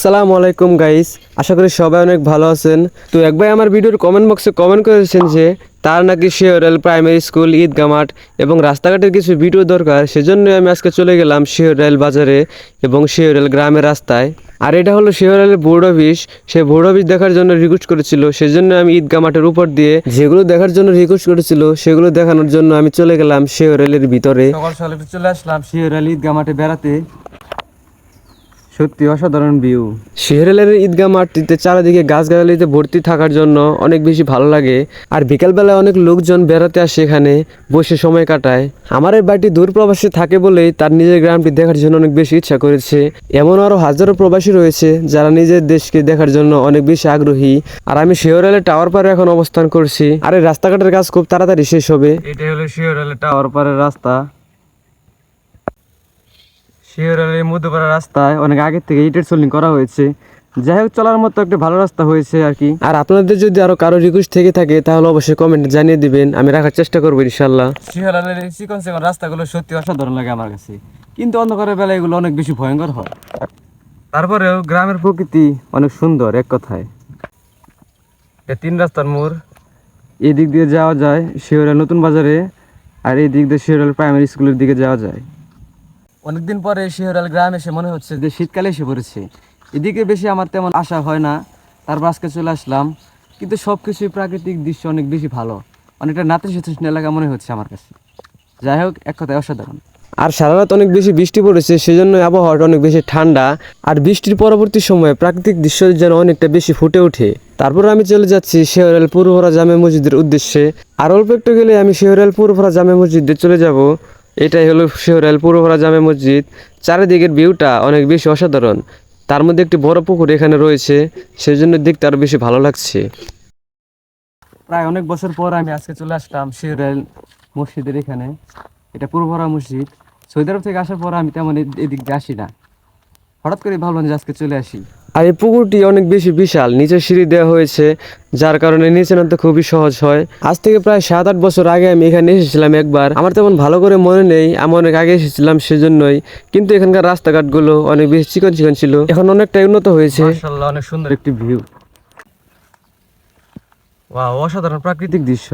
আসসালামু আলাইকুম গাইস আশা করি সবাই অনেক ভালো আছেন। তো একবার আমার ভিডিওর কমেন্ট বক্সে কমেন্ট করেছেন যে, তার নাকি শিওরেল প্রাইমারি স্কুল ঈদগা মাঠ এবং রাস্তাঘাটের কিছু ভিডিও দরকার সেজন্য আমি আজকে চলে গেলাম শিওরেল বাজারে এবং শিওরেল গ্রামের রাস্তায়। আর এটা হলো শিওরেলের বোর্ড অফিস সে বোর্ড অফিস দেখার জন্য রিকোয়েস্ট করেছিল সেজন্য আমি ঈদগা মাঠের উপর দিয়ে যেগুলো দেখার জন্য রিকোয়েস্ট করেছিল, সেগুলো দেখানোর জন্য আমি চলে গেলাম শিওরেলের ভিতরে। সকাল সকাল চলে আসলাম শিওরেল ঈদগা মাঠে বেড়াতে। সত্যি অসাধারণ ভিউ শিহরেলের ঈদগাহ মাঠটিতে চারিদিকে গাছগাছালিতে ভর্তি থাকার জন্য অনেক বেশি ভালো লাগে। আর বিকালবেলায় অনেক লোকজন বেড়াতে আসে এখানে বসে সময় কাটায়। আমার এই বাড়িটি দূর প্রবাসী থাকে বলেই তার নিজের গ্রামটি দেখার জন্য অনেক বেশি ইচ্ছা করেছে। এমন আরও হাজারো প্রবাসী রয়েছে যারা নিজের দেশকে দেখার জন্য অনেক বেশি আগ্রহী। আর আমি শিহরেলের টাওয়ার পারে এখন অবস্থান করছি। আর এই রাস্তাঘাটের কাজ খুব তাড়াতাড়ি শেষ হবে। এটাই হলো শিহরেলের টাওয়ার পারের রাস্তা। শিওরালের মধ্যপাড়া রাস্তায় অনেক আগে থেকে ইটের সোলিং করা হয়েছে। যাই হোক চলার মতো একটা ভালো রাস্তা হয়েছে আর কি। আর আপনাদের যদি আরও কারও রিকোয়েস্ট থেকে থাকে তাহলে অবশ্যই কমেন্ট জানিয়ে দিবেন। আমি রাখার চেষ্টা করব ইনশাল্লাহ শিওরালের চিকন চিকন রাস্তাগুলো সত্যি অসাধারণ লাগে আমার কাছে। কিন্তু অন্ধকারের বেলা এগুলো অনেক বেশি ভয়ঙ্কর হয়। তারপরেও গ্রামের প্রকৃতি অনেক সুন্দর এক কথায়। তিন রাস্তার মোড় এই দিক দিয়ে যাওয়া যায় শিওরাল নতুন বাজারে আর এই দিক দিয়ে শিওরাল প্রাইমারি স্কুলের দিকে যাওয়া যায়। অনেকদিন পরে শিহরাল গ্রাম এসে মনে হচ্ছে যে শীতকালে এসে পড়েছে। এদিকে বেশি আমার তেমন আশা হয় না, তারপর আজকে চলে আসলাম। কিন্তু সব কিছুই প্রাকৃতিক দৃশ্য অনেক বেশি ভালো। অনেকটা নাতিশীতোষ্ণ এলাকা মনে হচ্ছে আমার কাছে। যাই হোক, এক কথায় অসাধারণ। আর সারা রাত অনেক বেশি বৃষ্টি পড়েছে, সেজন্য আবহাওয়াটা অনেক বেশি ঠান্ডা। আর বৃষ্টির পরবর্তী সময়ে প্রাকৃতিক দৃশ্য যেন অনেকটা বেশি ফুটে ওঠে। তারপর আমি চলে যাচ্ছি শেহরাল পুরভরা জামে মসজিদের উদ্দেশ্যে। আর অল্প একটু গেলে আমি শেহরাল পুরভরা জামে মসজিদে চলে যাব। এটাই হলো শিহরাইল পুরোহরা জামে মসজিদ। চারিদিকের ভিউটা অনেক বেশি অসাধারণ। তার মধ্যে একটি বড় পুকুর এখানে রয়েছে সেই জন্য দেখতে আরও বেশি ভালো লাগছে। প্রায় অনেক বছর পর আমি আজকে চলে আসলাম শিহরাইল মসজিদের এখানে। এটা পুরোহরা মসজিদ। সৌদি আরব থেকে আসার পর আমি তেমন এদিকে আসি না। হঠাৎ করে ভাবলাম যে আজকে চলে আসি। আর এই পুকুরটি অনেক বেশি বিশাল নিচে সিঁড়ি দেওয়া হয়েছে যার কারণে নিচে নামতে খুবই সহজ হয়। আজ থেকে প্রায় সাত আট বছর আগে আমি এখানে এসেছিলাম একবার। আমার তেমন ভালো করে মনে নেই আমি অনেক আগে এসেছিলাম সেজন্যই কিন্তু এখানকার রাস্তাঘাটগুলো অনেক বেশি চিকন চিকন ছিল। এখন অনেকটা উন্নত হয়েছে। অনেক সুন্দর একটি ভিউ অসাধারণ প্রাকৃতিক দৃশ্য।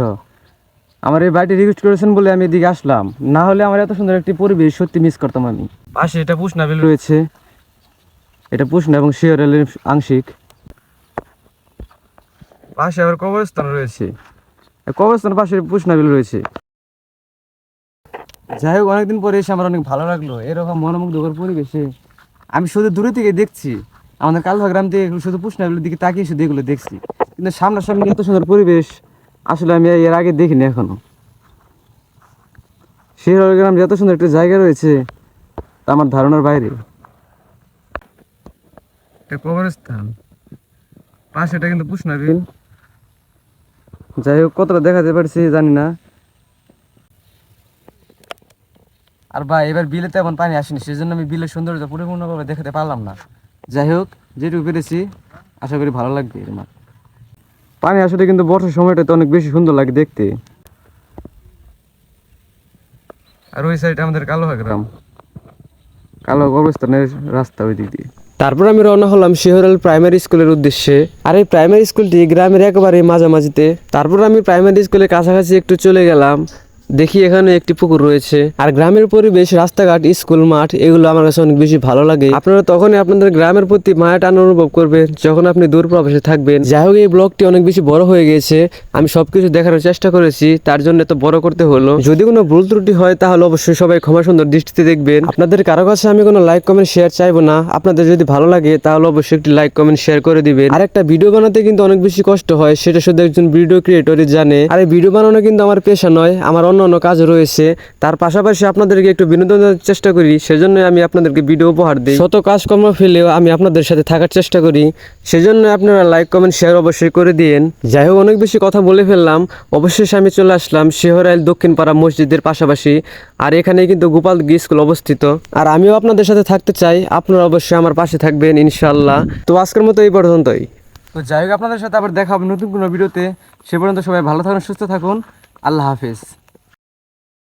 আমার এই বাড়িটি রিকোয়েস্ট করেছেন বলে আমি এদিকে আসলাম। না হলে আমার এত সুন্দর একটি পরিবেশ সত্যি মিস করতাম আমি। পাশে এটা পুষনা বিল রয়েছে। এটা পুষনা এবং শিওরেলের আংশিক। পাশে আবার কবরস্থান রয়েছে। কবরস্থান পাশে পুষনা বিল রয়েছে। যাই হোক অনেকদিন পরে এসে আমার অনেক ভালো লাগল। এরকম মনোমুগ্ধকর পরিবেশে আমি শুধু দূরে থেকে দেখছি। আমাদের কালভা গ্রাম থেকে শুধু পুষনা বিলের দিকে তাকিয়ে শুধু এগুলো দেখছি। কিন্তু সামনাসামনি এত সুন্দর পরিবেশ আসলে আমি এর আগে দেখিনি এখনও। শিহর গ্রাম যত সুন্দর একটা জায়গা রয়েছে আমার ধারণার বাইরে। এটা কবরস্থান। পাশে এটা কিন্তু পুষনা বিল যাই হোক কতটা দেখাতে পারছি জানি না। আর ভাই এবার বিলে তেমন পানি আসেনি সেজন্য আমি বিলের সৌন্দর্য পরিপূর্ণভাবে দেখাতে পারলাম না। যাই হোক যেটুকু পেরেছি আশা করি ভালো লাগবে আমার পানি আসলে কিন্তু বর্ষার সময়টাতে অনেক বেশি সুন্দর লাগে দেখতে। আর ওই সাইডে আমাদের কালো গ্রাম কালো অবস্থানের রাস্তা ওই দিক দিয়ে। তারপর আমি রওনা হলাম শিহরাল প্রাইমারি স্কুলের উদ্দেশ্যে। আর এই প্রাইমারি স্কুলটি গ্রামের একেবারে মাঝামাঝিতে। তারপর আমি প্রাইমারি স্কুলের কাছাকাছি একটু চলে গেলাম। দেখি এখানে একটি পুকুর রয়েছে। আর গ্রামের পরিবেশ, রাস্তাঘাট, স্কুল, মাঠ, এগুলো আমার কাছে অনেক বেশি ভালো লাগে। আপনারা তখনই আপনাদের গ্রামের প্রতি মায়া টান অনুভব করবেন, যখন আপনি দূর প্রবাসে থাকবেন। যাই হোক, এই ব্লগটি অনেক বেশি বড় হয়ে গেছে। আমি সবকিছু দেখানোর চেষ্টা করেছি, তার জন্য এত বড় করতে হলো। যদি কোনো ভুল ত্রুটি হয়, তাহলে অবশ্যই সবাই ক্ষমা সুন্দর দৃষ্টিতে দেখবেন। আপনাদের কারও কাছে আমি কোনো লাইক, কমেন্ট, শেয়ার চাইব না। আপনাদের যদি ভালো লাগে, তাহলে অবশ্যই একটি লাইক, কমেন্ট, শেয়ার করে দিবেন। আর একটা ভিডিও বানাতে কিন্তু অনেক বেশি কষ্ট হয়, সেটা শুধু একজন ভিডিও ক্রিয়েটরই জানে। আর এই ভিডিও বানানো কিন্তু আমার পেশা নয়, আমার অন্য অন্য কাজ রয়েছে। তার পাশাপাশি আপনাদেরকে একটু বিনোদন দেওয়ার চেষ্টা করি সেজন্য আমি আপনাদেরকে ভিডিও উপহার দিই। শত কাজকর্ম ফেলেও আমি আপনাদের সাথে থাকার চেষ্টা করি। সেজন্য আপনারা লাইক কমেন্ট শেয়ার অবশ্যই করে দিন যাই হোক অনেক বেশি কথা বলে ফেললাম। অবশেষে আমি চলে আসলাম শেহরাইল দক্ষিণ পাড়া মসজিদের পাশাপাশি। আর এখানে কিন্তু গোপাল গি স্কুল অবস্থিত। আর আমিও আপনাদের সাথে থাকতে চাই। আপনারা অবশ্যই আমার পাশে থাকবেন ইনশাল্লাহ তো আজকের মতো এই পর্যন্তই। তো যাই হোক আপনাদের সাথে আবার দেখা হবে নতুন কোনো ভিডিওতে। সে পর্যন্ত সবাই ভালো থাকুন সুস্থ থাকুন। আল্লাহ হাফিজ।